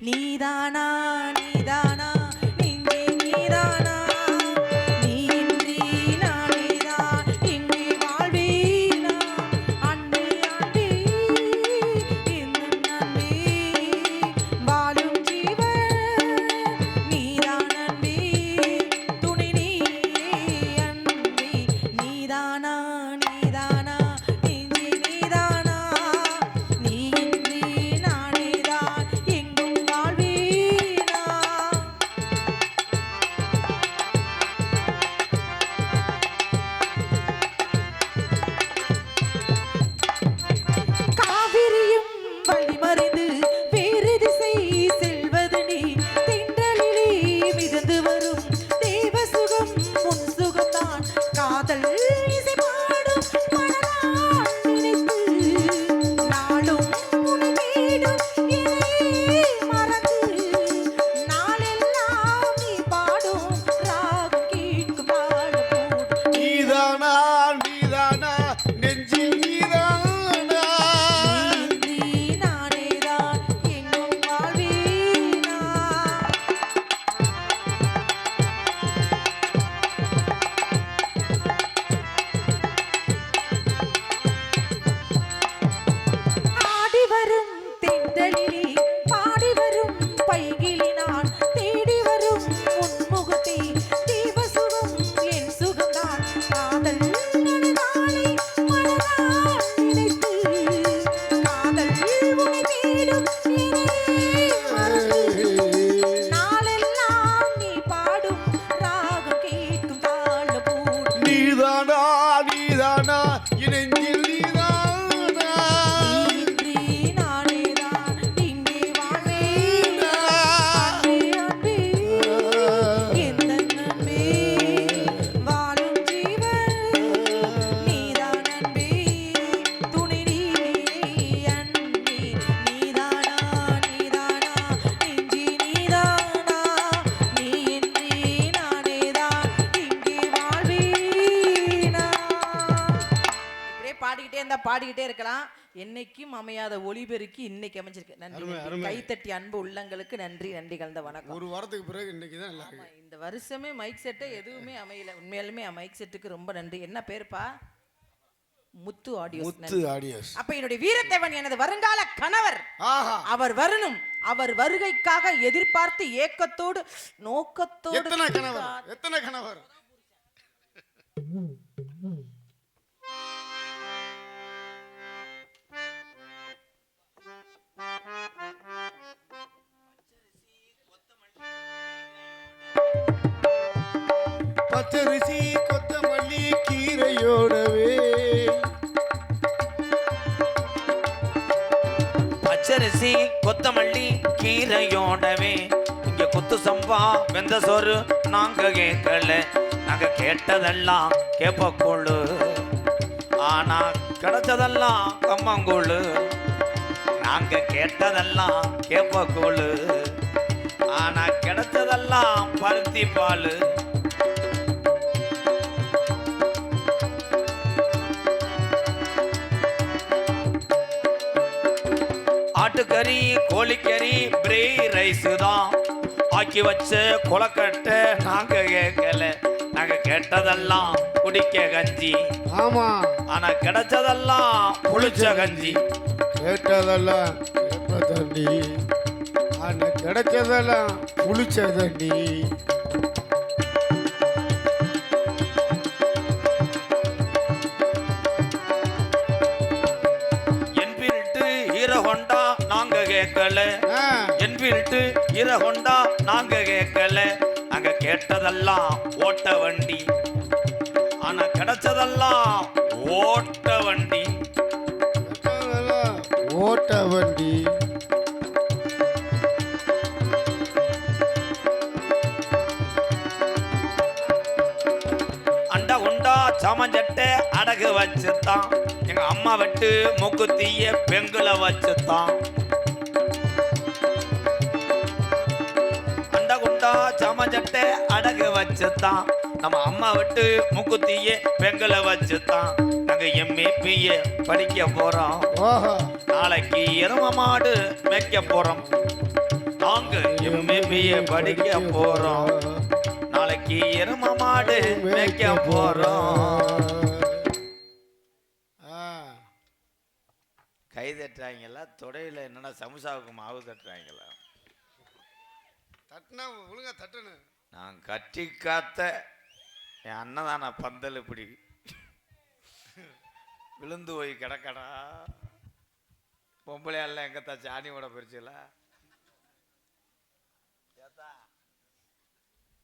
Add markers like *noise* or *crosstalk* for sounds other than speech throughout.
நீதானா? பாடிக்கிட்டே இருக்கலாம். என்னைக்கும் அமையாத ஒளிபெருக்கி இன்னைக்கு அமைஞ்சிருக்கு. நன்றி. கைத்தட்டி அன்பு உள்ளங்களுக்கு நன்றி நன்றி கலந்த வணக்கம். ஒரு வாரத்துக்கு பிறகு இன்னைக்கு தான் நல்லா இந்த வருஷமே மைக் செட்டே *laughs* எதுவுமே அமையல. உண்மையாலுமே மைக் செட்டுக்கு ரொம்ப நன்றி. என்ன பேருப்பா? முத்து ஆடியோ முத்து ஆடியஸ் அப்ப என்னுடைய வீரத்தேவன் எனது வருங்கால கணவர். அவர் வரணும். அவர் வருகைக்காக எதிர்பார்த்து ஏக்கத்தோடு நோக்கத்தோடு எத்தனை கணவர்? எத்தனை கணவர்? பச்சரிசி கொத்தமல்லி கீரையோடவே. பச்சரிசி கொத்தமல்லி கீரையோடவே. இங்க குத்து சம்பா வெந்த சோறு நாங்க கேட்கல. நாங்க கேட்டதெல்லாம் கேப்பக்கூழு. ஆனா கிடைச்சதெல்லாம் கம்மங்கூழு. நாங்க கேட்டதெல்லாம் கேப்பக்கூழு. ஆனா கிடைச்சதெல்லாம் பருத்தி பாலு ஆட்டுக்கறி கோழிக்கறி பிரே ரைஸ் தான். ஆக்கி வச்ச கொலக்கட்டை நாங்க கேட்கல. நாங்க கேட்டதெல்லாம் குடிக்க கஞ்சி. ஆமா. ஆனா கிடைச்சதெல்லாம் புளிச்ச கஞ்சி. கேட்டதெல்லாம் தண்ணி ஆனா கிடைச்சதெல்லாம் புளிச்ச தண்ணி கேட்கல. என் வீட்டு இர கொண்டா நாங்க கேட்கல. அங்க கேட்டதெல்லாம் ஓட்ட வண்டி. ஆனா கிடைச்சதெல்லாம் ஓட்ட வண்டி. ஓட்ட வண்டி. உண்டா சமஞ்சட்டை அடகு வச்சுத்தான். எங்க அம்மா வெட்டு மூக்குத்திய பெங்குல வச்சுத்தான். அடகு வச்சுத்தான். நம்ம அம்மா விட்டு மூக்குத்திய பெங்குல வச்சுத்தான். நாங்க எம்ஏ பிஏ படிக்க போறோம். நாளைக்கு எரும மாடு மேய்க்க போறோம். நாங்க எம்ஏ பிஏ படிக்க போறோம். நாளைக்கு எரும மாடு மேய்க்க போறோம். கை தட்டுறாங்களா? தொடையில என்னன்னா சமுசாவுக்கு மாவு தட்டுறாங்களா? தட்டினா ஒழுங்கா தட்டணும். நான் கட்டி காத்த என் அண்ணதான பந்தல் இப்படி விழுந்து போய் கிடக்கடா. பொம்பளையால எங்கத்தா சாணி விட போயிருச்சுல?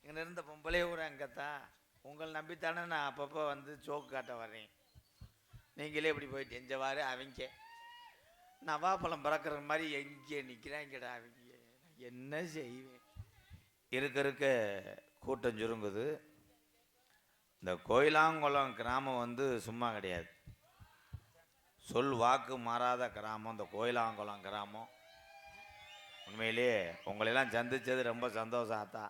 இங்கே இருந்த பொம்பளையே கூட எங்கத்தான் உங்களை நம்பித்தானே நான் அப்பப்போ வந்து சோக்கு காட்ட வரேன் நீங்களே இப்படி போயிட்டு எஞ்சவாறு அவங்க. நவாப்பழம் பறக்கிற மாதிரி எங்கே நிற்கிறாங்கடா அவங்க. என்ன செய்வேன்? இருக்க இருக்க. கூட்டம் சுருங்குது. இந்த கோயிலாங்குளம் கிராமம் வந்து சும்மா கிடையாது. சொல் வாக்கு மாறாத கிராமம் இந்த கோயிலாங்குளம் கிராமம். உண்மையிலேயே உங்களெல்லாம் சந்திச்சது ரொம்ப சந்தோஷம் ஆத்தா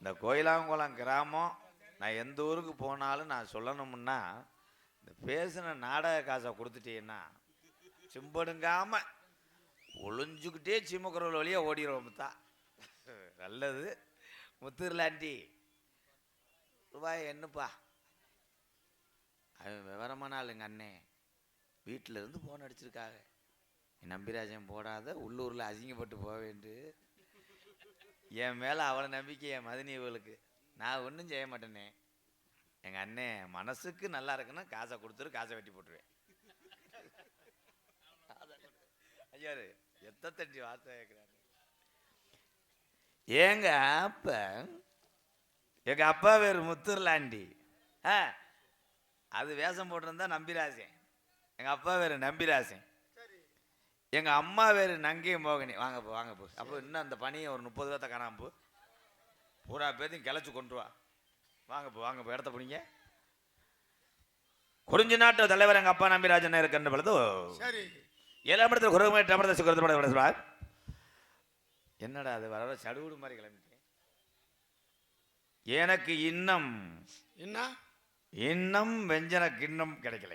இந்த கோயிலாங்குளம் கிராமம் நான் எந்த ஊருக்கு போனாலும் நான் சொல்லணும்னா இந்த பேசின நாடக காசை கொடுத்துட்டீங்கன்னா சிம்படுங்காமல் ஒளிஞ்சுக்கிட்டே சிம்மக்குறல் வழியாக ஓடிடுவோம் தான் நல்லது. முத்துர்லாண்டி ரூபாய் என்னப்பா அவன் விவரமான ஆளுங்க அண்ணே. வீட்டிலேருந்து ஃபோன் அடிச்சிருக்காங்க நம்பிராஜன் போடாத உள்ளூரில் அசிங்கப்பட்டு போக வேண்டு. என் மேலே அவ்வளோ நம்பிக்கை என் மதினி இவளுக்கு? நான் ஒன்றும் செய்ய மாட்டேனே. எங்கள் அண்ணே மனசுக்கு நல்லா இருக்குன்னா காசை கொடுத்துரு காசை வெட்டி போட்டுருவேன். ஐயாரு எத்தத்தஞ்சு வார்த்தை கேட்குறாரு ஏங்க அப்ப எங்க அப்பா பேர் முத்துர்லாண்டி. ஆ அது வேஷம் போட்டிருந்தா நம்பிராசன். எங்க அப்பா பேர் நம்பிராசன். எங்க அம்மா பேர் நங்கை மோகினி. வாங்க போ வாங்க போ. அப்போ இன்னும் அந்த பணியை ஒரு முப்பது பேர்த்த காணாம போ. பூரா பேர்த்தையும் கிளச்சி கொண்டு வா. வாங்க போ வாங்க போ. இடத்த பிடிங்க. குறிஞ்சி நாட்டு தலைவர் எங்க அப்பா நம்பிராஜன் இருக்கின்ற பொழுது சரி. ஏழாம் இடத்துல குரகமே டமரத சுகரத்தோட சொல்வார் என்னடா அது வர சடுகுடு மாதிரி கிளம்பிட்டேன் எனக்கு இன்னும். என்ன இன்னும் வெஞ்சன கிண்ணம் கிடைக்கல.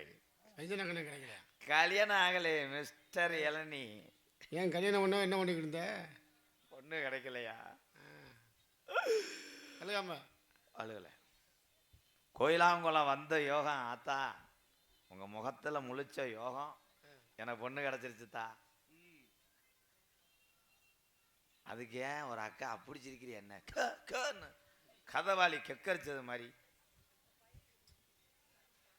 வெஞ்சன கண்ணு கிடைக்கல கல்யாணம் ஆகலை மிஸ்டர் இளநி. ஏன் கல்யாணம் பண்ண என்ன பண்ணிக்கிட்டு இருந்த? பொண்ணு கிடைக்கலையா? கல்யாணம் அழுகலை. கோயிலாங்குளம் வந்த யோகம் ஆத்தா. உங்க முகத்துல முழிச்ச யோகம் எனக்கு பொண்ணு கிடைச்சிருச்சுத்தா. அதுக்கு ஏன் ஒரு அக்கா அப்படி சிரிக்கிறீ என்ன கன்னு. கதவாளி கெக்கரிச்சது மாதிரி.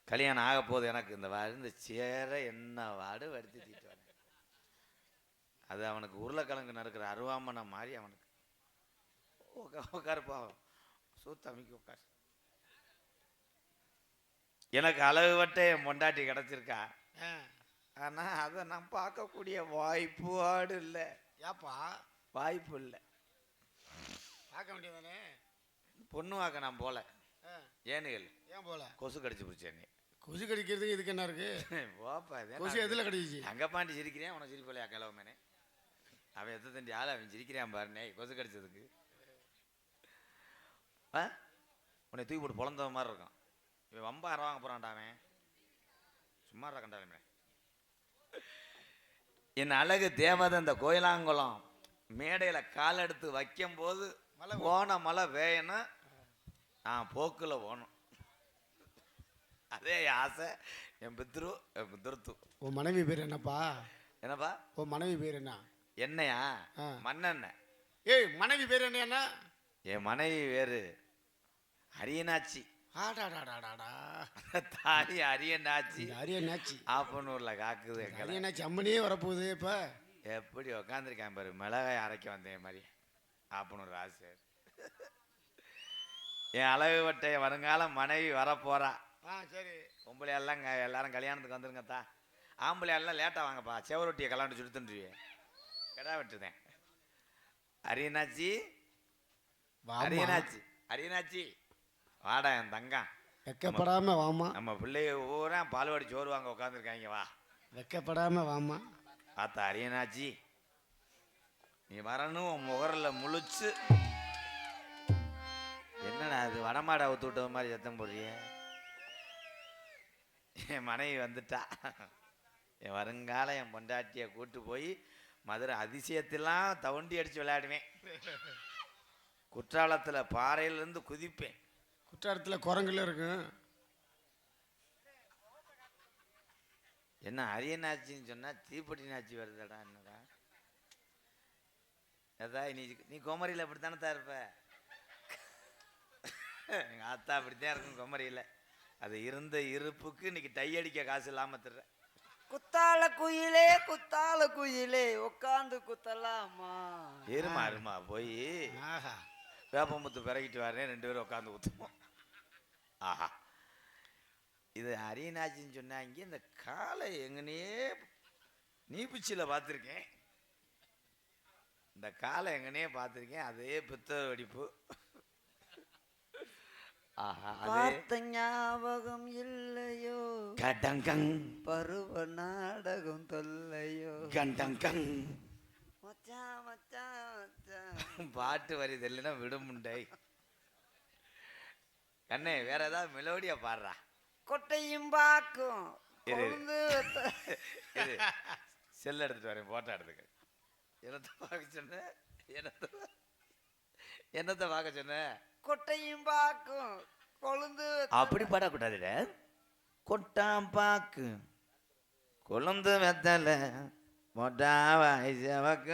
கல்யாணம் ஆக போகுது எனக்கு இந்த வாடு இந்த சேர என்ன வாடு வடுத்து தீட்டு அது அவனுக்கு உருளைக்கிழங்கு நறுக்கிற அருவாமனை மாதிரி அவனுக்கு. உக்கா உட்காருப்பா சூத்தமிக்கு உட்கார் எனக்கு அளவு வட்ட என் பொண்டாட்டி கிடச்சிருக்கா. ஆ. ஆனா அதை நான் பார்க்கக்கூடிய வாய்ப்பாடு இல்லை. ஏப்பா? வாய்ப்பு இல்லை. பார்க்க வேண்டியதானே பொண்ணு வாக்க நான் போல. ஏனுகள் ஏன் போல? கொசு கடிச்சு பிடிச்சேன்னு கொசு கடிக்கிறதுக்கு இதுக்கு என்ன இருக்கு? *laughs* போப்பா கொசு? எதில் கடிச்சிச்சு அங்க பாண்டி சிரிக்கிறேன் உனக்கு சிரிப்பலையா கிளவுமேனே. அவன் எத்த தண்டி ஆள் அவன் சிரிக்கிறான் பாருனே கொசு கடிச்சதுக்கு. ஆ? உன்னை தூக்கி போட்டு பொழந்த மாதிரி இருக்கும் இவன் வம்ப அரை வாங்க போறான்டா அவன். சும்மா இருக்கண்டாலுமே என் அழகு தேவதை இந்த கோயிலாங்குளம். மேடையில கால் எடுத்து வைக்கும் போது மழை போன மழை வேயணும் நான் போக்குல போகணும். அதே ஆசை. என் பித்ரு என் பித்ருத்து. உன் மனைவி பேர் என்னப்பா? என்னப்பா? உன் மனைவி பேர் என்ன? என்னையா? ஆ. மண்ணெண்ணெய் ஏய் மனைவி பேர் என்ன என்ன? என் மனைவி வேறு அரியனாச்சி தாலி அரியனாச்சி அரியனாச்சி ஆப்பனூர்ல காக்குது அரியனாச்சி அம்மனியே வரப்போகுது இப்போ. எப்படி உக்காந்துருக்கேன் பாரு மிளகாய் அரைக்க வந்தேன் மாதிரி. ஆப்பனூர் ஆசை. என் அழகு வட்டை வருங்கால மனைவி வரப்போறா. ஆ சரி. பொம்பளை எல்லாம் எல்லாரும் கல்யாணத்துக்கு வந்துருங்கத்தா. ஆம்பளை எல்லாம் லேட்டாக வாங்கப்பா செவரொட்டியை கல்யாணம் சுடுத்துன்றியே கிடா விட்டுதேன். அரியனாச்சி. அரியனாச்சி. அரியனாச்சி. வாடா என் தங்கம். வெக்கப்படாம வாமா. நம்ம பிள்ளைய பூரா பால்வாடி சோறு வாங்க உட்காந்துருக்காங்க வா. வெக்கப்படாம வாமா. ஆத்தா அரியனாச்சி நீ வரணும் உன் முகரில் முழிச்சு. என்னடா அது வடமாடை அவுத்து விட்ட மாதிரி சத்தம் போடுறிய? என் மனைவி வந்துட்டா. என் வருங்கால என் பொண்டாட்டியை கூட்டு போய் மதுரை அதிசயத்தெல்லாம் தவுண்டி அடித்து விளையாடுவேன். குற்றாலத்தில் பாறையிலேருந்து குதிப்பேன். குற்றாலத்தில் குரங்குல இருக்கும். என்ன அரியநாச்சின்னு சொன்னா தீப்பெட்டி நாச்சி வருதடா என்னடா? ஏதா நீ நீ குமரியில் அப்படித்தானே தான் இருப்ப? எங்கள் ஆத்தா அப்படித்தான் இருக்கும் குமரியில். அது இருந்த இருப்புக்கு இன்னைக்கு டை அடிக்க காசு இல்லாமல் தர்ற. குத்தால குயிலே குத்தால குயிலே உட்காந்து குத்தலாமா? இருமா இருமா போய். வேப்பமுத்து பிறகிட்டு வரேன் ரெண்டு பேரும் உட்காந்து ஊற்றுவோம் ஆஹா. இது அரியநாச்சின்னு சொன்னாங்க இந்த காலை எங்கனே நீப்பிச்சியில் பார்த்துருக்கேன். இந்த காலை எங்கனே பார்த்துருக்கேன் அதே பித்த வெடிப்பு. பார்த்த ஞாபகம் இல்லையோ? கடங்கங். பருவ நாடகம் தொல்லையோ? கண்டங்கங். பாட்டு வரி தெரியலனா விடுமுண்டை. கண்ணே வேற ஏதாவது மெலோடியா பாடுறா? கொட்டையும் பாக்கும். *laughs* செல் எடுத்துட்டு வரேன் போட்டோ எடுத்துக்க. என்னத்தை பார்க்க சொன்ன? என்னத்தை என்னத்தை பார்க்க சொன்ன? கொட்டையும் பாக்கும். கொழுந்து அப்படி பாடக்கூடாதுட கொட்டாம் பாக்கு. கொழுந்து வெத்தல. மொட்டா வயசவக்க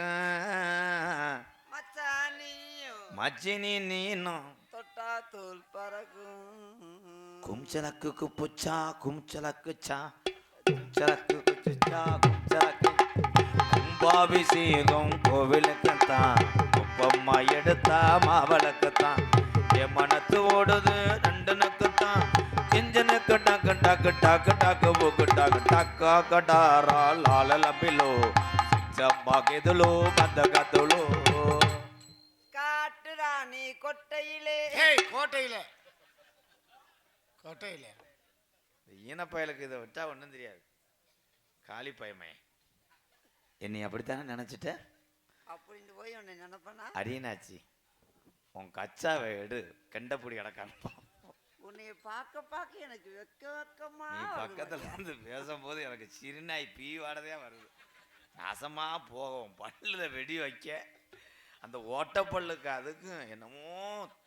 மச்சான் நீயும். மச்சினி நீனும். தொட்டா தோல் பறக்கும். கும்ச்சலக்கு குப்புச்சா கும்ச்சலக்கு சா. கும்ச்சலக்கு குச்சுச்சா கும்ச்சலக்கு கும்பாபிஷேகம் கோவிலுக்குத்தான் குப்பம்மா எடுத்தா மாவளக்குத்தான் என் மனத்து ஓடுது ரெண்டனுக்குத்தான் கிஞ்சனுக்கு டக்கு டக்கு டக்கு டக்கு புக்கு டக்கு டக்கா கடாரா லால லபிலோ சம்பா கெதுலோ கந்த கத்துலோ. காட்டு ராணி கொட்டையிலே. ஏய் கோட்டையில. கோட்டையில ஈனப்பயலுக்கு இதை விட்டா ஒன்றும் தெரியாது. காளி பயமே. என்னை அப்படித்தானே நினச்சிட்ட? அப்படின்னு போய் உன்னை நினைப்பனா? அரியனாச்சி உன் கச்சாவை எடு கண்டபுடி கிடக்கான் உன்னைய பார்க்க பார்க்க எனக்கு வெக்க வெக்கமா நீ பக்கத்துல. இருந்து பேசும்போது எனக்கு சிறுநாய் பீ வாடதே வருது. நாசமா போகும் பல்லுல வெடி வைக்க. அந்த ஓட்டப்பல்லுக்கு அதுக்கும் என்னமோ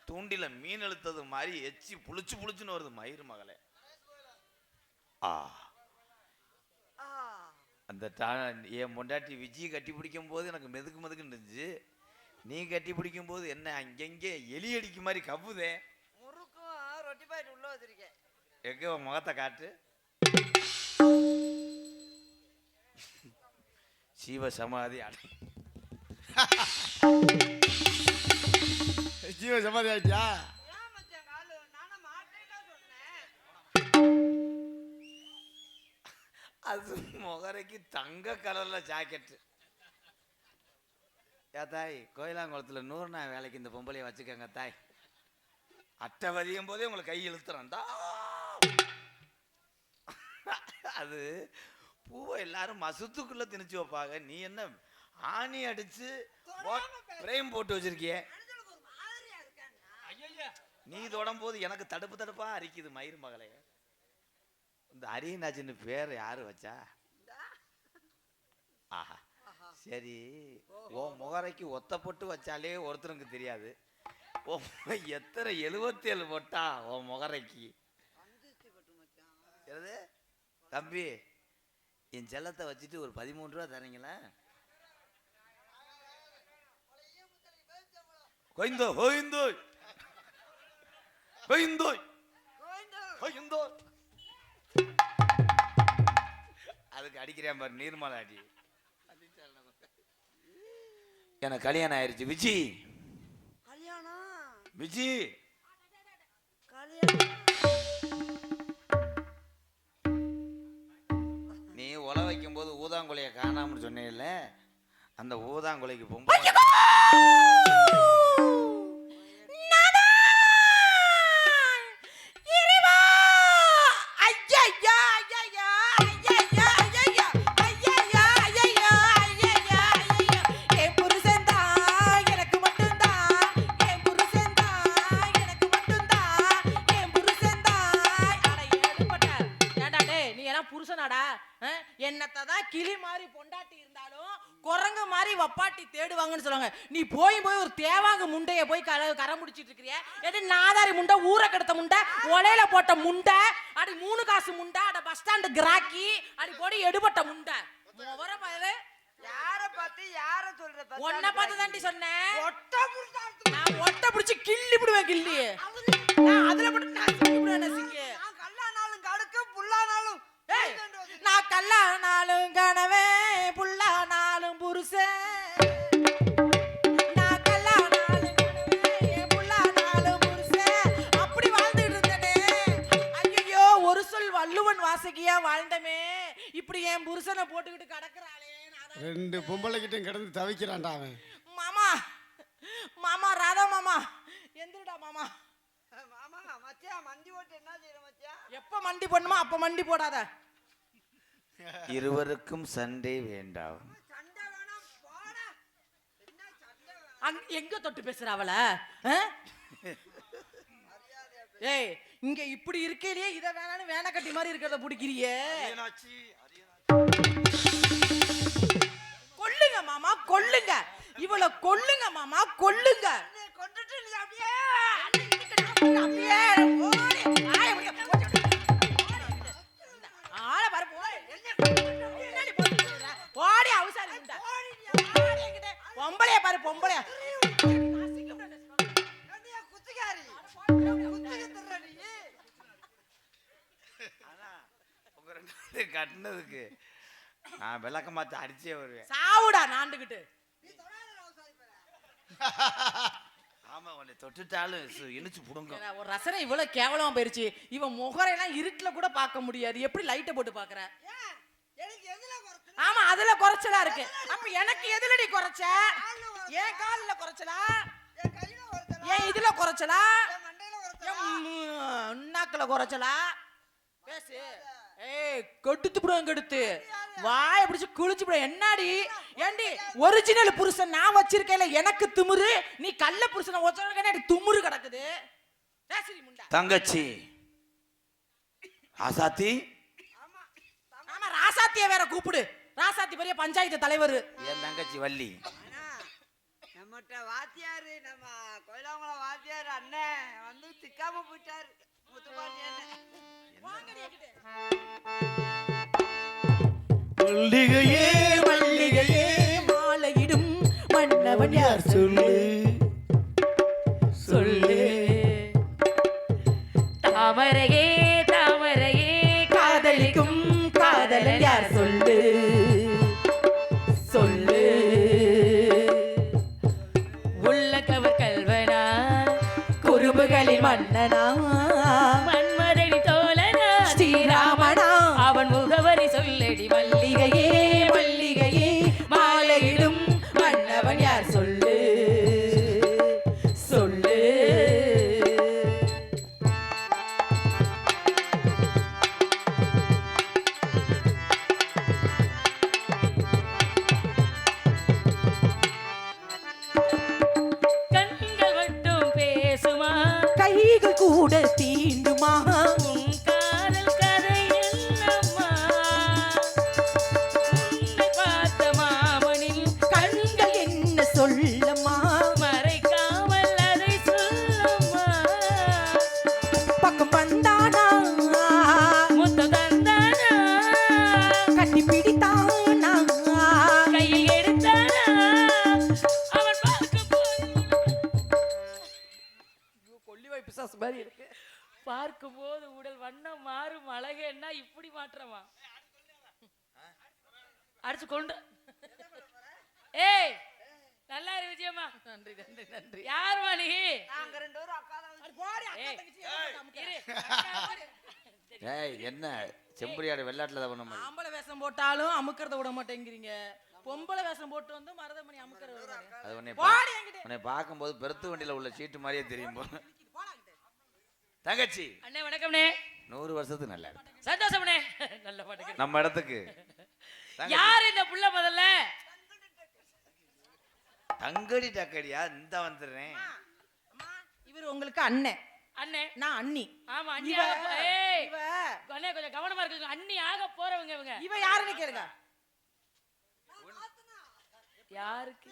தூண்டில மீன் இழுத்தது மாதிரி எச்சி புளிச்சு புளிச்சுன்னு வருது மயிர் மகளே. ஆ. அந்த டா என் பொண்டாட்டி விஜய் கட்டி பிடிக்கும் போது எனக்கு மெதுக்கு மெதுக்குன்னு இருந்துச்சு. நீ கட்டி பிடிக்கும் போது என்ன அங்கங்கே எலி அடிக்க மாதிரி கவ்வுதே. முறுக்கும் ரொட்டி பாயிட்டு உள்ள வச்சிருக்கேன் எங்க உன் முகத்தை காட்டு. சீவ சமாதி அடை ஜீவ சமாதி ஆயிட்டியா அது முகரைக்கு தங்க கலர்ல ஜாக்கெட்டு ஏ தாய் கோயிலாங்குளத்துல நூறு நாள் வேலைக்கு இந்த பொம்பளையை வச்சுக்கோங்க தாய். அட்டை வதியும் போதே உங்களை கை இழுத்துறேன்டா அது பூவை எல்லாரும் மசத்துக்குள்ளே திணிச்சு வைப்பாங்க. நீ என்ன ஆணி அடிச்சு பிரேம் போட்டு வச்சிருக்கியே. நீ தொடும் போது எனக்கு தடுப்பு தடுப்பா அரிக்குது மயிர் மகளே. இந்த அரியநாச்சின்னு பேர் யாரு வச்சா? ஆஹா. சரி. உன் முகரைக்கு ஒத்த பொட்டு வச்சாலே ஒருத்தருக்கு தெரியாது. ஓ எத்தனை எழுபத்தி ஏழு பொட்டா உன் முகரைக்கு? தம்பி என் செல்லத்தை வச்சுட்டு ஒரு பதிமூணு ரூபா தரீங்களா? கொய்ந்தோ கொய்ந்தோய் கொய்ந்தோய் கொய்ந்தோய் அதுக்கு அடிக்கிறேன் பாரு நீர்மலை அடி எனக்கு கல்யாணம் ஆயிருச்சு. விஜி. கல்யாணம் விஜி. கல்யாணம். நீ உல வைக்கும் போது ஊதாங்குலைய காணாமன்னு சொன்னேல்ல? அந்த ஊதாங்குலைக்கு பொம்பளை. முடிச்சிட்டு இருக்கிறிய எது நாதாரி முண்டை ஊரை கெடுத்த முண்டை ஒலையில போட்ட முண்டை அடி மூணு காசு முண்டை அட பஸ் ஸ்டாண்டு கிராக்கி அடி போடி எடுபட்ட முண்டை. முவர பயலே யார பார்த்து யார சொல்ற உன்னை பார்த்து தாண்டி சொன்னேன். ஒட்ட புடிச்சாத்து நான் ஒட்டை பிடிச்சி கிள்ளி விடுவேன் கிள்ளி. நான் அதுல போட்டு நான் சிக்கி விடுவேன் நசுக்கி நான் கல்லானாலும் கடுக்கு புல்லானாலும் நான் கல்லானாலும் கனவே புல்லானாலும் புருஷன் வாசகியா வாழ்ந்தமே. இப்படி என் புருஷனை போட்டுக்கிட்டு கடக்குறாளே ரெண்டு பொம்பளைக்கிட்டையும் கிடந்து தவிக்கிறான்டா அவன். மாமா மாமா ராதா மாமா எந்திரடா மாமா. மாமா மச்சான் மந்தி ஓட்டு என்ன செய்யற மச்சான்? எப்ப மண்டி போடணுமோ அப்ப மண்டி போடாத. இருவருக்கும் சண்டை வேண்டாம் எங்க தொட்டு பேசுற அவள? ஏய் இங்க இப்படி இருக்கையிலேயே இத வேணான்னு வேண கட்டி மாதிரி இருக்கிறத பிடிக்கிறியே கொல்லுங்க மாமா கொல்லுங்க இவள கொல்லுங்க மாமா கொல்லுங்க நீ கொண்டுட்டு அப்படியே அப்படியே. ஆளை பாரு. ஓடி அவசாரி உண்டா. ஓடி என்கிட்ட. பொம்பளைய பாரு பொம்பளைய என்னைய குத்துக்காரி குத்துக்கு திர்ற நீ ஆனா பேரும் கட்டினதுக்கு. நான் விளக்கமாத்த அடிச்சே வருவேன். சாவுடா நாண்டுகிட்டு. நீ தொடாத அவசாரி பேர ஆமா உன்னை தொட்டுட்டாலும் சு- இழுச்சு புடுங்க ஒரு ரசனை இவ்வளவு கேவலமா போயிருச்சு. இவன் முகரையெல்லாம் இருட்டுல கூட பார்க்க முடியாது. எப்படி லைட்டை போட்டு பாக்குற ஏன்? எனக்கு எதுல குறைச்சு ஆமா அதுல குறைச்சலா இருக்கு. அப்ப எனக்கு எதுலடி குறைச்ச? ஏன் கால்ல குறைச்சலா? என் கையில ஒருத்தர ஏன் இதுல குறைச்சலா? என் மண்டையில ஒருத்தர என் உண்ணாக்குல குறைச்சலா? பேசு. ஏய் கெடுத்து விடுவேன் கெடுத்து. வாய பிடிச்சு குளிச்சு விட என்னடி? ஏண்டி ஒரிஜினல் புருஷன் நான் வச்சிருக்கையில எனக்கு திமிரு. நீ கள்ள புருஷனை வச்சிருக்கேன் எனக்கு துமுறு கிடக்குது. தங்கச்சி. ஆசாத்தி ஆமா ராசாத்திய வேற கூப்பிடு. ராசாத்தி பெரிய பஞ்சாயத்து தலைவர். என் தங்கச்சி வள்ளி. நம்மகிட்ட வாத்தியாரு நம்ம கோயிலாங்குளம் வாத்தியாரு அண்ணன் வந்து திக்காம போயிட்டாரு. முத்துப்பாண்டி அண்ணன். மல்லிகையே மல்லிகையே மாலையிடும் மன்னவன் யார் சொல்லு? சொல்லு. தாமரையே தாமரையே உன்னை பார்க்கும்போது பெருத்து வண்டியில உள்ள சீட்டு மாதிரியே தெரியும் போல. தங்கச்சி. அண்ணே வணக்கம்ண்ணே. நூறு வருஷத்துக்கு நல்லா இருக்கு. சந்தோஷம்ண்ணே. நல்ல பாட்டுக்கு நம்ம இடத்துக்கு. யார் இந்த புள்ள முதல்ல? தங்கடி டக்கடியா? இந்த வந்துடுறேன். அம்மா இவர் உங்களுக்கு அண்ணன் அண்ணே. நான் அண்ணி. ஆமா அண்ணி ஏய். இவ. அண்ணே கொஞ்சம் கவனமா இருக்கு அண்ணி ஆக போறவங்க இவங்க. இவ யாருன்னு கேளுங்க. யாருக்கு?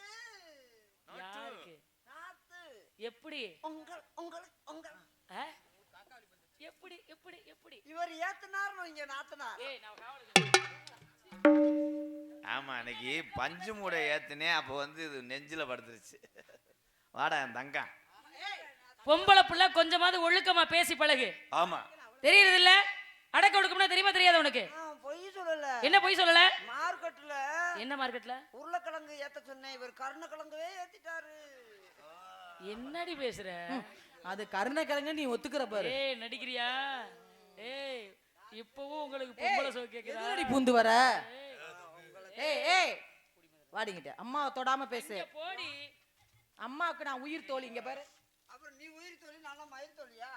யாருக்கு நாத்து எப்படி? உங்கள் உங்கள் உங்கள். ஆ? எப்படி எப்படி எப்படி? இவர் ஏத்துனார் இங்க நாத்துனார். ஏய் நான் காவலுக்கு ஆமா அன்னைக்கு பஞ்சு மூடை ஏத்துனே அப்போ வந்து இது நெஞ்சில படுத்துருச்சு. வாடா என் தங்கம். பொம்பளை புள்ள கொஞ்சமாவது ஒழுக்கமா பேசி பழகு. ஆமா. தெரியுறது இல்ல அடக்க ஒடுக்கம்னா தெரியுமா தெரியாத உனக்கு? பொய் சொல்லல. என்ன பொய் சொல்லல? என்ன மார்க்கெட்ல? உருளைக்கிழங்கு ஏத்த சொன்னேன். இவர் கருணக்கிழங்குவே ஏத்திட்டாரு. என்னடி பேசுற? அது கருணைக்கிழங்கு நீ ஒத்துக்கிற பாரு. ஏய் நடிக்கிறியா? ஏய் இப்பவும் உங்களுக்கு பொம்பளை சோ கேக்குதா? எதுலடி பூந்து வர? ஏய் ஏய் வாடிங்கிட்ட. அம்மாவை தொடாம பேசு. இங்க போடி. அம்மாவுக்கு நான் உயிர் தோழி. இங்க பாரு. அப்புறம் நீ உயிர் தொழில் நல்லா மயிர் தொழியா?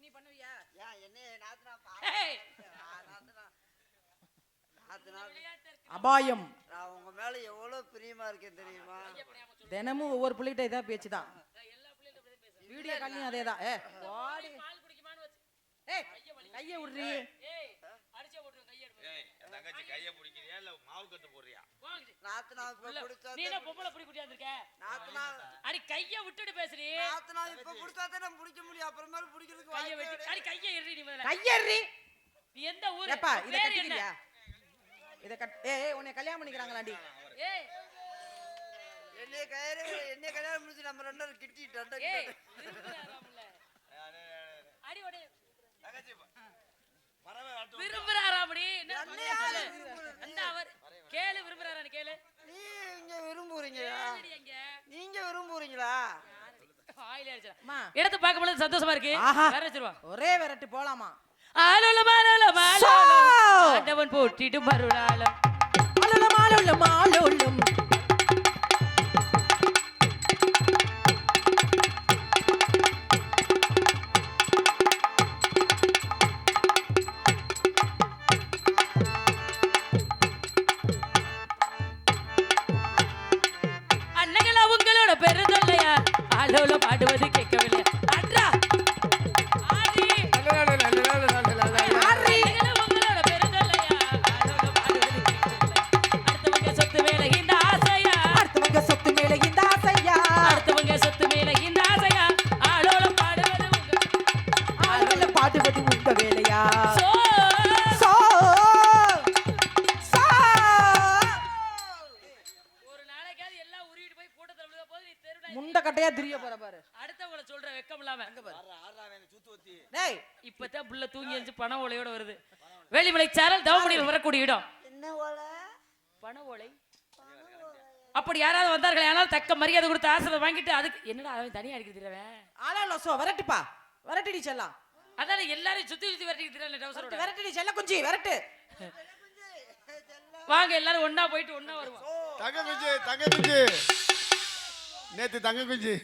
நீ பண்ணுவியா? ஏன் என்ன நாத்துனா பா- ஏய் ஆ, நாத்துனா நாத்துனா அபாயம் நான் உங்க மேல எவ்வளவு பிரியமா இருக்கேன் தெரியுமா தினமும் ஒவ்வொரு பிள்ளைகிட்ட இதான் பேச்சு தான் வீடியோ காலையும் அதே தான் ஏ வாடி ஏய் கையை விடுறி ஏய் அடிச்சே போட்டுரு கையை எடுத்து என் தங்கச்சி கையை பிடிக்கிறியா இல்ல மாவு கட்டு போடுறியா போங்கடி. நாத்துனா இப்ப உள்ள. பிடிச்சா நீ என்ன பொம்பளை புடி குட்டியா இருக்க நாத்துனா அடி கைய விட்டுட்டு பேசுறி நாத்துனா இப்ப பிடிச்சா தான் பிடிக்க முடியும் அப்புறமேல பிடிக்கிறதுக்கு கைய வெட்டி. அடி கைய எறி நீ முதல்ல கையறி நீ எந்த ஊரு உன் இத கட்டிக்கிறியா இத கட் ஏய் உன்னை கல்யாணம் பண்ணிக்கிறாங்களாடி ஏய். என்னைய கயிறு என்னைய கல்யாணம் முடிச்சு நம்ம ரெண்டு பேரும் கிட்டிட்டு அடி ஒடி. தங்கச்சி என்ன அவர் கேளு விரும்புறாரான்னு கேளு. நீ இங்க விரும்புறீங்களா நீங்க விரும்புறீங்களா? இடத்தை சந்தோஷமா இருக்கு? ஆஹா. வேற வச்சிருவா. ஒரே விரட்டு போலாமா? ஆலோலம் சோ! അവൻ പൊട്ടിടും മരുളാളം മാലോളം മാലോളം கட்டையா திரிய போற பாரு? அடுத்தவங்கள சொல்ற வெக்கம் இல்லாம. டேய். இப்பதான் புள்ள தூங்கி எஞ்சி பண ஓலையோட வருது. வேலிமலை சாரல் தவமுடியில் வரக்கூடிய இடம். என்ன ஓலை? பண ஓலை. அப்படி யாராவது வந்தார்கள் ஆனால் தக்க மரியாதை கொடுத்து ஆசிரியர் வாங்கிட்டு அதுக்கு என்னடா அவன் தனியா அடிக்கிறது தெரியவன் ஆளா சோ விரட்டுப்பா. விரட்டுடி செல்லாம். அதான எல்லாரையும் சுத்தி சுத்தி வரட்டிக்கு தெரியல டவுசரோட. விரட்டுடி செல்ல குஞ்சி விரட்டு. வாங்க எல்லாரும் ஒண்ணா போயிட்டு ஒண்ணா வருவோம். தங்க குஞ்சு தங்க குஞ்சு. நேத்து தங்க குஞ்சு